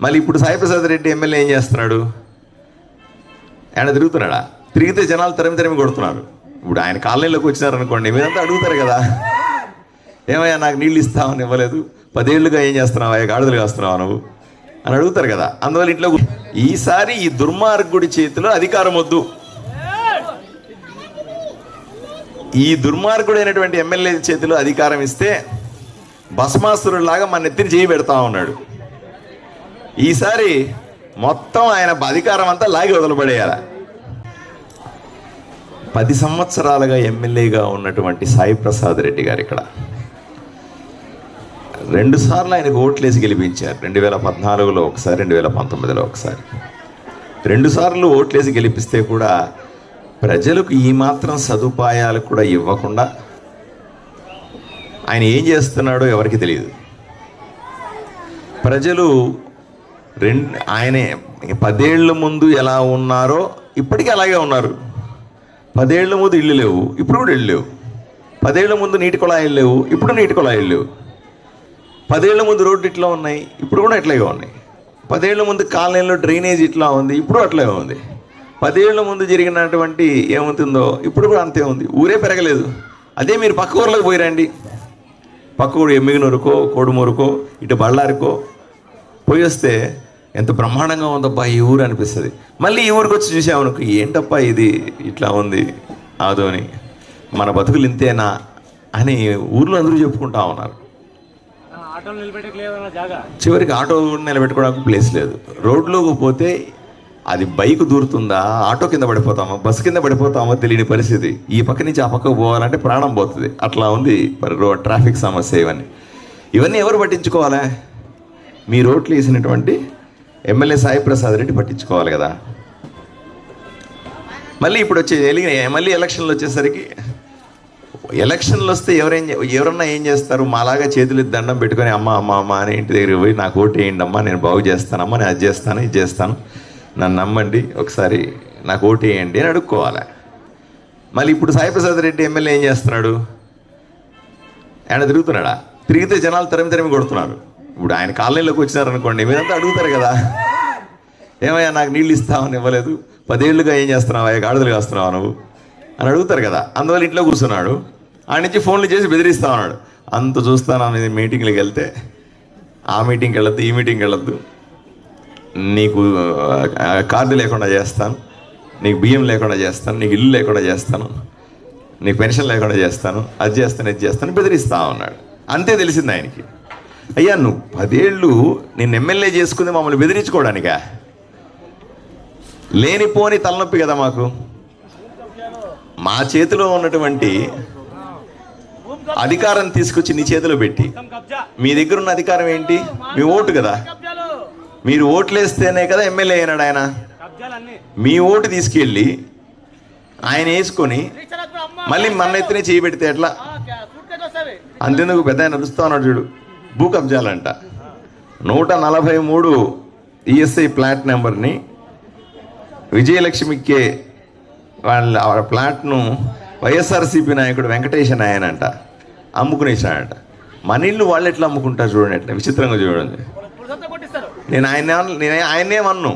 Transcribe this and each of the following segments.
మళ్ళీ ఇప్పుడు సాయిప్రసాద్ రెడ్డి ఎమ్మెల్యే ఏం చేస్తున్నాడు? ఆయన తిరుగుతున్నాడా? తిరిగితే జనాలు తరిమి తరిమి కొడుతున్నారు. ఇప్పుడు ఆయన కాలనీలోకి వచ్చినారనుకోండి మీరంతా అడుగుతారు కదా. ఏమయ్యా నాకు నీళ్ళు ఇస్తామని ఇవ్వలేదు. పదేళ్ళుగా ఏం చేస్తున్నావా? గాడిదలు కాస్తున్నావా నువ్వు? అని అడుగుతారు కదా. అందువల్ల ఇంట్లో ఈసారి ఈ దుర్మార్గుడి చేతిలో అధికారం వద్దు. ఈ దుర్మార్గుడైనటువంటి ఎమ్మెల్యే చేతిలో అధికారం ఇస్తే భస్మాసురులాగా మన నెత్తిని చేయి పెడతా ఉన్నాడు. ఈసారి మొత్తం ఆయన అధికారం అంతా లాగి వదలబడేయాల. పది సంవత్సరాలుగా ఎమ్మెల్యేగా ఉన్నటువంటి సాయి ప్రసాద్ రెడ్డి గారు ఇక్కడ. రెండు సార్లు ఆయనకు ఓట్లేసి గెలిపించారు. రెండు వేల పద్నాలుగులో ఒకసారి రెండు వేల పంతొమ్మిదిలో ఒకసారి. రెండుసార్లు ఓట్లేసి గెలిపిస్తే కూడా ప్రజలకు ఈ మాత్రం సదుపాయాలు కూడా ఇవ్వకుండా ఆయన ఏం చేస్తున్నాడో ఎవరికి తెలియదు ప్రజలు రెండు ఆయనే పదేళ్ళ ముందు ఎలా ఉన్నారో ఇప్పటికీ అలాగే ఉన్నారు. పదేళ్ళ ముందు ఇల్లు లేవు ఇప్పుడు కూడా ఇల్లు లేవు. పదేళ్ళ ముందు నీటి కుళాయిలు లేవు ఇప్పుడు నీటి కుళాయిలు లేవు. పదేళ్ళ ముందు రోడ్డు ఇట్లా ఉన్నాయి ఇప్పుడు కూడా ఇట్లాగే ఉన్నాయి. పదేళ్ళ ముందు కాలనీలో డ్రైనేజ్ ఇట్లా ఉంది ఇప్పుడు అట్లాగే ఉంది. పదేళ్ళ ముందు జరిగినటువంటి ఏమవుతుందో ఇప్పుడు కూడా అంతే ఉంది. ఊరే పెరగలేదు. అదే మీరు పక్క ఊర్లోకి పోయిరండి. పక్క ఊరు ఎమ్మిగనూరుకో కోడుమూరుకో ఇటు బళ్ళారికో పోయి వస్తే ఎంత బ్రహ్మాండంగా ఉందబ్బా ఈ ఊరు అనిపిస్తుంది. మళ్ళీ ఈ ఊరికి వచ్చి చూసామనుకో ఏంటప్పా ఇది? ఇట్లా ఉంది. ఆదోని మన బతుకులు ఇంతేనా? అని ఊర్లో అందరూ చెప్పుకుంటా ఉన్నారు. చివరికి ఆటో నిలబెట్టుకోవడానికి ప్లేస్ లేదు. రోడ్లోకి పోతే అది బైక్ దూరుతుందా? ఆటో కింద పడిపోతామా? బస్సు కింద పడిపోతామో? తెలియని పరిస్థితి. ఈ పక్క నుంచి ఆ పక్కకు పోవాలంటే ప్రాణం పోతుంది. అట్లా ఉంది ట్రాఫిక్ సమస్య ఇవన్నీ. ఇవన్నీ ఎవరు పట్టించుకోవాలా? మీ రోడ్లు వేసినటువంటి ఎమ్మెల్యే సాయి ప్రసాద్ రెడ్డి పట్టించుకోవాలి కదా. మళ్ళీ ఇప్పుడు వచ్చే ఎలిగిన మళ్ళీ ఎలక్షన్లు వచ్చేసరికి ఎలక్షన్లు వస్తే ఎవరేం ఎవరన్నా ఏం చేస్తారు? మాలాగా చేతులు దండం పెట్టుకొని అమ్మ అమ్మ అమ్మ అని ఇంటి దగ్గరికి పోయి నాకు ఓటు వేయండి అమ్మా నేను బాగు చేస్తానమ్మా నేను అది చేస్తాను ఇది చేస్తాను. నన్ను నమ్మండి ఒకసారి నాకు ఓటు వేయండి అని అడుక్కోవాలి. మళ్ళీ ఇప్పుడు సాయిప్రసాద్ రెడ్డి ఎమ్మెల్యే ఏం చేస్తున్నాడు? ఆయన తిరుగుతున్నాడా? తిరిగితే జనాలు తరిమి తరిమి కొడుతున్నారు. ఇప్పుడు ఆయన కాలనీలోకి వచ్చినారనుకోండి మీరంతా అడుగుతారు కదా. ఏమయ్యా నాకు నీళ్ళు ఇస్తామని ఇవ్వలేదు. పదేళ్ళుగా ఏం చేస్తున్నావు అయ్యా గాడిదలు కాస్తున్నావు నువ్వు? అని అడుగుతారు కదా. అందువల్ల ఇంట్లో కూర్చున్నాడు. ఆయన నుంచి ఫోన్లు చేసి బెదిరిస్తా ఉన్నాడు. అంత చూస్తాను అనేది మీటింగ్లకు వెళ్తే. ఆ మీటింగ్కి వెళ్ళొద్దు ఈ మీటింగ్కి వెళ్ళొద్దు. నీకు కార్డు లేకుండా చేస్తాను. నీకు బియ్యం లేకుండా చేస్తాను. నీకు ఇల్లు లేకుండా చేస్తాను. నీకు పెన్షన్ లేకుండా చేస్తాను. అది చేస్తాను ఇది చేస్తాను బెదిరిస్తా ఉన్నాడు. అంతే తెలిసింది ఆయనకి. అయ్యా నువ్వు పదేళ్ళు నేను ఎమ్మెల్యే చేసుకుంది మమ్మల్ని బెదిరించుకోవడానికా? లేనిపోని తలనొప్పి కదా మాకు. మా చేతిలో ఉన్నటువంటి అధికారం తీసుకొచ్చి నీ చేతిలో పెట్టి. మీ దగ్గర ఉన్న అధికారం ఏంటి? మీ ఓటు కదా. మీరు ఓట్లేస్తేనే కదా ఎమ్మెల్యే అయినాడు ఆయన. మీ ఓటు తీసుకెళ్ళి ఆయన వేసుకొని మళ్ళీ మన ఎత్తునే చేయి పెడితే ఎట్లా? అంతెందుకు పెద్ద ఆయన నడుస్తా ఉన్నాడు చూడు. భూ కబ్జాలంట నూట నలభై మూడు ఈఎస్ఐ ప్లాట్ నెంబర్ని విజయలక్ష్మికే వాళ్ళ ఆ ప్లాట్ను వైఎస్ఆర్సీపీ నాయకుడు వెంకటేశన్ ఆయనంట. అమ్ముకునేసాడంట మన ఇల్లు వాళ్ళు ఎట్లా అమ్ముకుంటారు చూడండి ఎట్లా విచిత్రంగా చూడండి. నేను ఆయన నేను ఆయన్నేమన్ను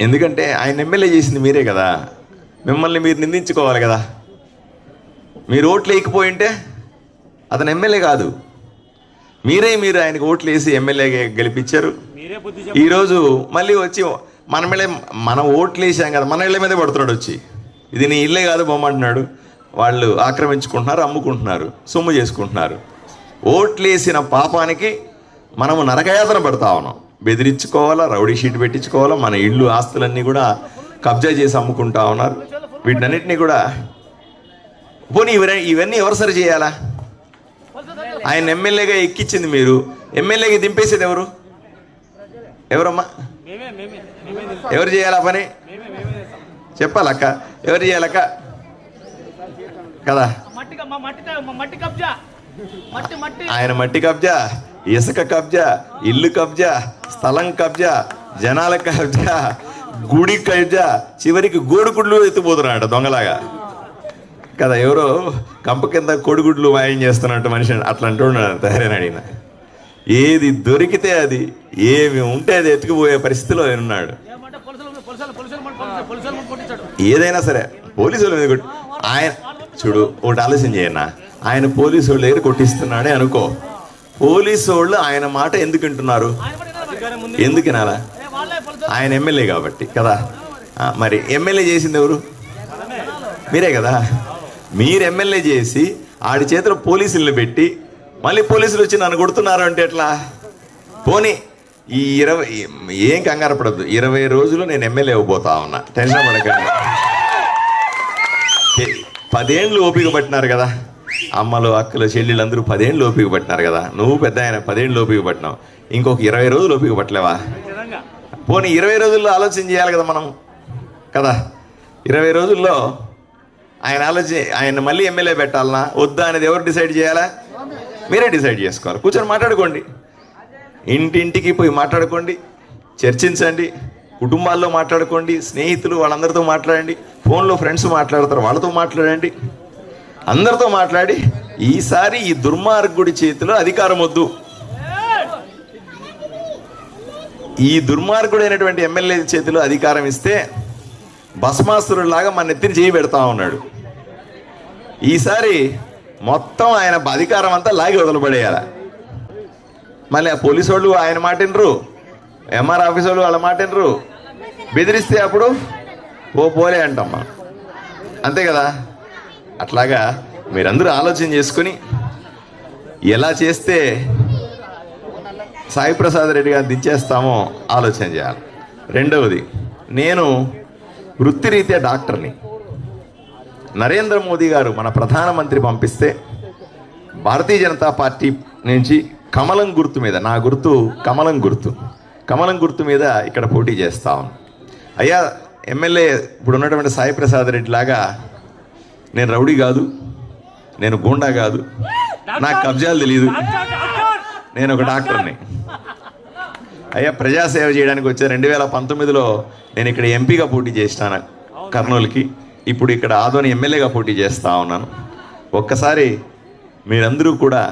ఎందుకంటే ఆయన ఎమ్మెల్యే చేసింది మీరే కదా. మిమ్మల్ని మీరు నిందించుకోవాలి కదా. మీరు ఓట్లు వేయకపోయింటే అతను ఎమ్మెల్యే కాదు. మీరే మీరు ఆయనకు ఓట్లు వేసి ఎమ్మెల్యేగా గెలిపించారు ఈరోజు మళ్ళీ వచ్చి మన మీద మనం ఓట్లు వేసాం కదా మన ఇళ్ళ మీదే పడుతున్నాడు వచ్చి. ఇది నీ ఇల్లే కాదు బొమ్మంటున్నాడు. వాళ్ళు ఆక్రమించుకుంటున్నారు అమ్ముకుంటున్నారు సొమ్ము చేసుకుంటున్నారు. ఓట్లు వేసిన పాపానికి మనము నరకయాతన పెడతా ఉన్నాం. బెదిరించుకోవాలా రౌడీ షీట్ పెట్టించుకోవాలా మన ఇళ్ళు ఆస్తులన్నీ కూడా కబ్జా చేసి అమ్ముకుంటా ఉన్నారు. వీటన్నిటిని కూడా పోనీ ఇవన్నీ ఇవన్నీ ఎవరు సరి చేయాలా? ఆయన ఎమ్మెల్యేగా ఎక్కించింది మీరు. ఎమ్మెల్యేగా దింపేసేది ఎవరు? ఎవరమ్మా? ఎవరు చేయాలి ఆ పని? చెప్పాలక్క. ఎవరు చేయాలక్క? కదా? ఆయన మట్టి కబ్జా ఇసుక కబ్జా ఇల్లు కబ్జా స్థలం కబ్జా జనాల కబ్జా గుడి కబ్జా చివరికి గోడుగుడ్లు ఎత్తిపోతున్నాడు దొంగలాగా. కదా ఎవరో కంప కింద కోడిగుడ్లు వాయం చేస్తున్నట్టు మనిషి అట్లా అంటున్నాడు తయారైన అడిగిన. ఏది దొరికితే అది ఏమి ఉంటే అది ఎత్తుకుపోయే పరిస్థితిలో ఆయన ఉన్నాడు. ఏదైనా సరే పోలీసుల మీద కొట్టి ఆయన చూడు ఒకటి ఆలోచన చేయన్నా. ఆయన పోలీసు వాళ్ళ దగ్గర కొట్టిస్తున్నాడే అనుకో. పోలీసు వాళ్ళు ఆయన మాట ఎందుకు వింటున్నారు. ఎందుకు వినాలా? ఆయన ఎమ్మెల్యే కాబట్టి కదా? మరి ఎమ్మెల్యే చేసింది ఎవరు? మీరే కదా? మీరు ఎమ్మెల్యే చేసి ఆడి చేతిలో పోలీసుల్ని పెట్టి మళ్ళీ పోలీసులు వచ్చి నన్ను కొడుతున్నారు అంటే ఎట్లా? పోనీ ఈ ఇరవై ఏం కంగారు పడద్దు. ఇరవై రోజులు నేను ఎమ్మెల్యే అవ్వబోతా ఉన్నా. టెన్షన్ పడకండి పదేండ్లు ఓపిక పట్టినారు కదా. అమ్మలు అక్కలు చెల్లెళ్ళు అందరూ పదేండ్లు ఓపిక పట్టినారు కదా. నువ్వు పెద్ద ఆయన పదేండ్లు ఓపిక పట్టినావు. ఇంకొక ఇరవై రోజులు ఓపిక పట్టలేవా? పోనీ ఇరవై రోజుల్లో ఆలోచన చేయాలి కదా మనం. కదా. ఇరవై రోజుల్లో ఆయన ఆలోచన ఆయన మళ్ళీ ఎమ్మెల్యే పెట్టాలనా? వద్దా అనేది ఎవరు డిసైడ్ చేయాలా? మీరే డిసైడ్ చేసుకోవాలి. కూర్చొని మాట్లాడుకోండి. ఇంటింటికి పోయి మాట్లాడుకోండి. చర్చించండి. కుటుంబాల్లో మాట్లాడుకోండి. స్నేహితులు వాళ్ళందరితో మాట్లాడండి. ఫోన్లో ఫ్రెండ్స్ మాట్లాడతారు. వాళ్ళతో మాట్లాడండి. అందరితో మాట్లాడి ఈసారి ఈ దుర్మార్గుడి చేతిలో అధికారం వద్దు. ఈ దుర్మార్గుడైనటువంటి ఎమ్మెల్యే చేతిలో అధికారం ఇస్తే భస్మాసురులాగా మన నెత్తిని చేయి పెడతా ఉన్నాడు. ఈసారి మొత్తం ఆయన అధికారం అంతా లాగి వదలబడేయాల. మళ్ళీ ఆ పోలీసు వాళ్ళు ఆయన మాటినరు ఎంఆర్ ఆఫీస్ వాళ్ళు వాళ్ళ మాటినరు బెదిరిస్తే అప్పుడు ఓ పోలే అంటాం మనం అంతే కదా? అట్లాగా మీరందరూ ఆలోచన చేసుకుని ఎలా చేస్తే సాయి ప్రసాద్ రెడ్డి గారిని దించేస్తామో ఆలోచన చేయాలి. రెండవది నేను వృత్తిరీత్యా డాక్టర్ని. నరేంద్ర మోదీ గారు మన ప్రధానమంత్రి పంపిస్తే భారతీయ జనతా పార్టీ నుంచి కమలం గుర్తు మీద నా గుర్తు కమలం గుర్తు కమలం గుర్తు మీద ఇక్కడ పోటీ చేస్తా అయ్యా ఎమ్మెల్యే ఇప్పుడు ఉన్నటువంటి సాయి ప్రసాద్ రెడ్డి లాగా నేను రౌడీ కాదు నేను గూండా కాదు నాకు కబ్జాలు తెలియదు నేను ఒక డాక్టర్ని. అయ్యా ప్రజాసేవ చేయడానికి వచ్చే రెండు వేల పంతొమ్మిదిలో నేను ఇక్కడ ఎంపీగా పోటీ చేసినాను కర్నూలుకి. ఇప్పుడు ఇక్కడ ఆదోని ఎమ్మెల్యేగా పోటీ చేస్తా ఉన్నాను. ఒక్కసారి మీరందరూ కూడా